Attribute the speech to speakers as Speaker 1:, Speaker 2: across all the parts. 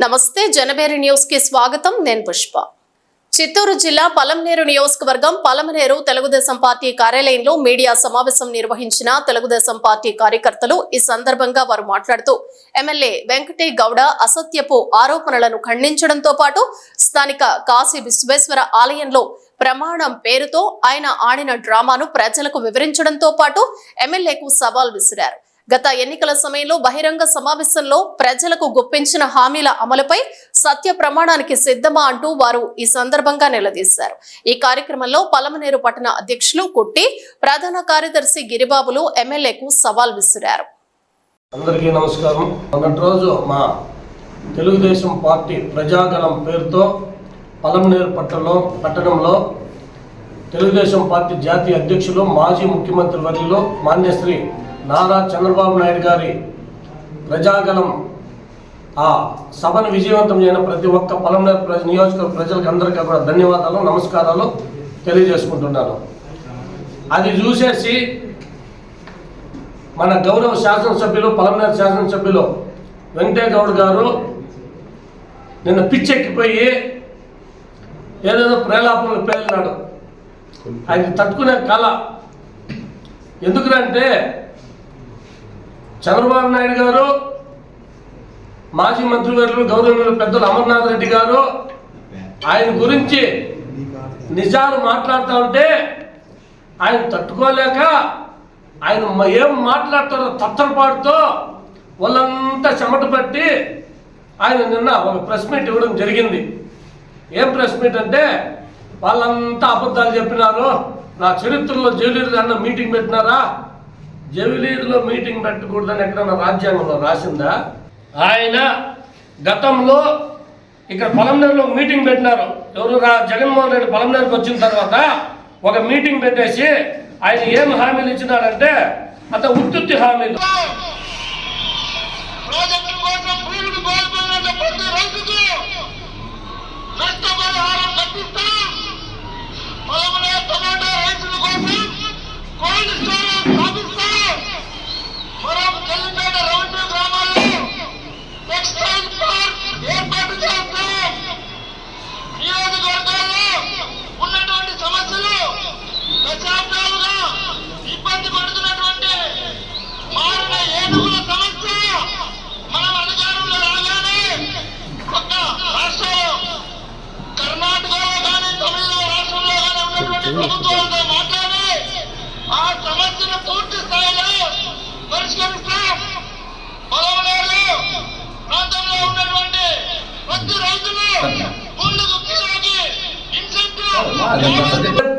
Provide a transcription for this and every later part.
Speaker 1: నమస్తే జనబేరి న్యూస్కి స్వాగతం. నేను పుష్ప. చిత్తూరు జిల్లా పలంనేరు నియోజకవర్గం పలమనేరు తెలుగుదేశం పార్టీ కార్యాలయంలో మీడియా సమావేశం నిర్వహించిన తెలుగుదేశం పార్టీ కార్యకర్తలు ఈ సందర్భంగా వారు మాట్లాడుతూ ఎమ్మెల్యే వెంకటే గౌడ అసత్యపు ఆరోపణలను ఖండించడంతో పాటు స్థానిక కాశీ విశ్వేశ్వర ఆలయంలో ప్రమాణం పేరుతో ఆయన ఆడిన డ్రామాను ప్రజలకు వివరించడంతో పాటు ఎమ్మెల్యేకు సవాల్ విసిరారు. గత ఎన్నికల సమయంలో బహిరంగ సమావేశంలో ప్రజలకు గుప్పించిన హామీల అమలుపై సత్య ప్రమాణానికి సిద్ధమా అంటూ వారు ఈ సందర్భంగా నిలదీశారు. ఈ కార్యక్రమంలో పలమనేరు పట్టణ అధ్యక్షులు కుట్టి ప్రధాన కార్యదర్శి గిరిబాబులు ఎమ్మెల్యేకు సవాల్ విసిరారు.
Speaker 2: అందరికీ నమస్కారం. మొన్నటి రోజు మా తెలుగుదేశం పార్టీ ప్రజాగణం పేరుతో పలమనేరు పట్టణంలో పట్టణంలో తెలుగుదేశం పార్టీ జాతీయ అధ్యక్షులు మాజీ ముఖ్యమంత్రి వర్యులు మాన్యశ్రీ నారా చంద్రబాబు నాయుడు గారి ప్రజాగణం ఆ సభను విజయవంతం చేయన ప్రతి ఒక్క పలంనేరు ప్రజ నియోజకవర్గ ప్రజలకు అందరికీ కూడా ధన్యవాదాలు నమస్కారాలు తెలియజేసుకుంటున్నాను. అది చూసేసి మన గౌరవ శాసనసభ్యులు పలమనేరు శాసనసభ్యులు వెంకటేగౌడ్ గారు నిన్న పిచ్చెక్కిపోయి ఏదేదో ప్రేలాపనలు పేలినాడు. అది తట్టుకునే కళ ఎందుకంటే చంద్రబాబు నాయుడు గారు మాజీ మంత్రివర్యులు గౌరవనీయులు పెద్దలు అమర్నాథ్ రెడ్డి గారు ఆయన గురించి నిజాలు మాట్లాడుతూ ఉంటే ఆయన తట్టుకోలేక ఆయన ఏం మాట్లాడతారో తత్తరపాటుతో వాళ్ళంతా చెమట పట్టి ఆయన నిన్న ఒక ప్రెస్ మీట్ ఇవ్వడం జరిగింది. ఏం ప్రెస్ మీట్ అంటే వాళ్ళంతా అబద్ధాలు చెప్పినారు నా చరిత్రలో జైలు అన్న మీటింగ్ పెట్టినారా? జవిలీలో మీటింగ్ పెట్టకూడదని ఎక్కడన్నా రాజ్యాంగంలో రాసిందా? ఆయన గతంలో ఇక్కడ పొలంనేరులో మీటింగ్ పెట్టినారు. ఎవరు రా జగన్మోహన్ రెడ్డి పొలంనేరుకు వచ్చిన తర్వాత ఒక మీటింగ్ పెట్టేసి ఆయన ఏం హామీలు ఇచ్చినాడంటే అంత ఉత్తుత్తి హామీలు.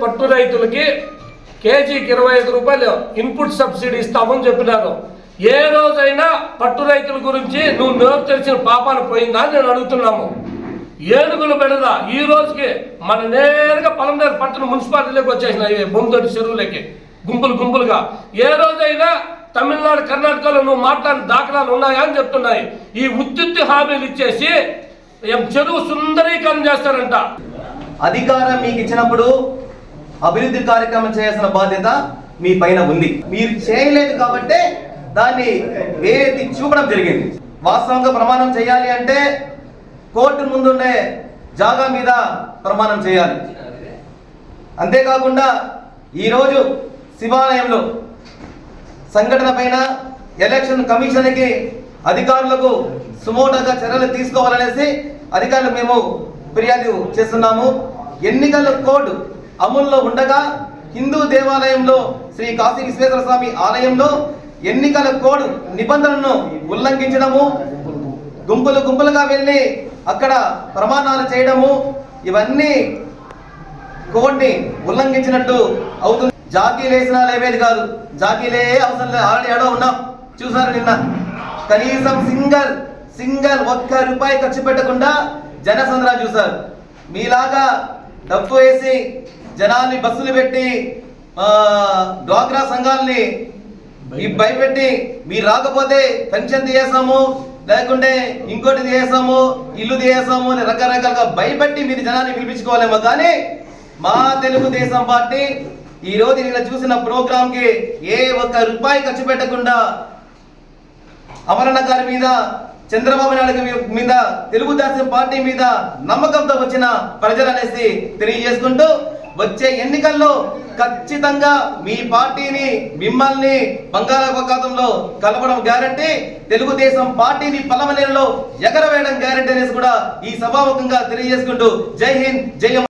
Speaker 2: పట్టు రైతులకి కేజీకి ఇరవై ఐదు రూపాయలు ఇన్పుట్ సబ్సిడీ ఇస్తామని చెప్పినారు. ఏ రోజైనా పట్టు రైతుల గురించి నువ్వు నోరు తెరిచిన పాపాలు పోయిందా అని నేను అడుగుతున్నాము. ఏనుగులు పెడదా? ఈ రోజుకి మన నేరుగా పలంనేరు పట్టణ మున్సిపాలిటీలోకి వచ్చేసినాయి బొమ్మతోటి చెరువులకి. గుంపులు గుంపులుగా. ఏ రోజైనా తమిళనాడు కర్ణాటకలో నువ్వు మాట్లాడిన దాఖలాలు ఉన్నాయా అని చెప్తున్నాయి. ఈ ఉత్తుత్తి హామీలు ఇచ్చేసి చెరువు సుందరీకరణ చేస్తారంట.
Speaker 3: అధికారం మీకు ఇచ్చినప్పుడు అభివృద్ధి కార్యక్రమం చేయాల్సిన బాధ్యత మీ పైన ఉంది. మీరు చేయలేదు కాబట్టే దాన్ని వేరెత్తి చూపడం జరిగింది. వాస్తవంగా ప్రమాణం చేయాలి అంటే కోర్టు ముందుండే జాగా మీద ప్రమాణం చేయాలి. అంతేకాకుండా ఈరోజు శివాలయంలో సంఘటన పైన ఎలక్షన్ కమిషన్కి అధికారులకు సుమోటగా చర్యలు తీసుకోవాలనేసి అధికారులు మేము ఫిర్యాదు చేస్తున్నాము. ఎన్నికల కోడ్ అమల్లో ఉండగా హిందూ దేవాలయంలో శ్రీ కాశీ విశ్వేశ్వర స్వామి ఆలయంలో ఎన్నికల కోడ్ నిబంధనలను ఉల్లంఘించడము గుంపులు గుంపులుగా వెళ్ళి అక్కడ ప్రమాణాలు చేయడము ఇవన్నీ కోడ్ని ఉల్లంఘించినట్టు అవుతుంది. జాతీయులు వేసినా లేవేది కాదు. జాకీలే అవసరం లేదు. ఆల్రెడీ ఏడో ఉన్నాం. చూసారు నిన్న? కనీసం సింగల్ సింగల్ ఒక్క రూపాయి ఖర్చు పెట్టకుండా జనసంద్రా చూసారు మీలాగా డబ్బు వేసి జనాల్ని బస్సులు పెట్టి డ్వాక్రా సంఘాలని ఈ భయపెట్టి మీరు రాకపోతే పెన్షన్ తీయేస్తాము లేకుంటే ఇంకోటి తీయేస్తాము ఇల్లు తీయేస్తాము అని రకరకాలుగా భయపెట్టి మీరు జనాన్ని పిలిపించుకోవాలేమో. కానీ మా తెలుగుదేశం పార్టీ ఈ రోజు నిన్న చూసిన ప్రోగ్రామ్కి ఏ ఒక్క రూపాయి ఖర్చు పెట్టకుండా అమరణ గారి మీద చంద్రబాబు నాయుడు మీద తెలుగుదేశం పార్టీ మీద నమ్మకంతో వచ్చిన ప్రజలు అనేసి తెలియజేసుకుంటూ వచ్చే ఎన్నికల్లో ఖచ్చితంగా మీ పార్టీని మిమ్మల్ని బంగాళాఖాతంలో కలపడం గ్యారంటీ తెలుగుదేశం పార్టీని పలమనేరులో ఎగరవేయడం గ్యారంటీ అనేసి కూడా ఈ సభాముఖంగా తెలియజేసుకుంటూ జై హింద్ జై